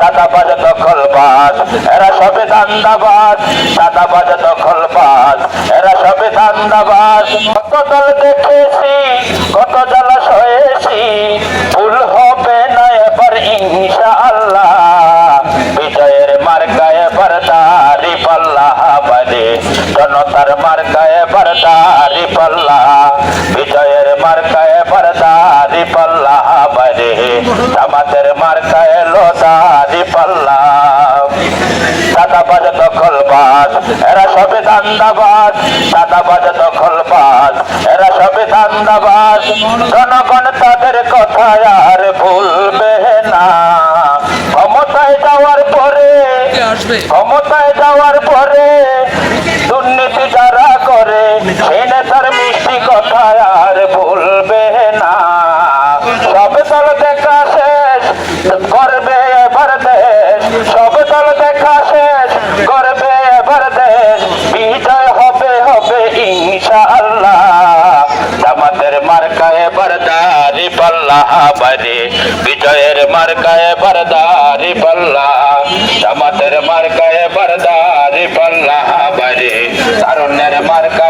সাদাবাজ দখলবাজ এরা সবে দান্দাবাজ সাদাবাজ দখলবাজ এরা সবে দান্দাবাজ কত দল দেখেছি, কত জলাশ হয়েছি। ভুল হবে না এবার ইনশাআল্লাহ। বিজয়ের মার্কায় বরদারি পাল্লা বাজে। জনতার মার্কায় বরদারি পাল্লা। বিজয়ের মার্কায় বরদারি পাল্লা বাজে। জামাতের দখলবাজ এরা সবে দান্দাবাজ সাদাবাজ দখলবাজ এরা সবে দান্দাবাজ জনগণ তাদের কথা আর ভুলবে না। ক্ষমতায় যাওয়ার পরে ক্ষমতায় যাওয়ার পরে দুর্নীতি মার্কায় বরদারি পাল্লা বারে বিজয়ের মার্কায় বরদারি পাল্লা, জামাতের মার্কায় বরদারি পাল্লা বারে তারুণ্যের মার্কায়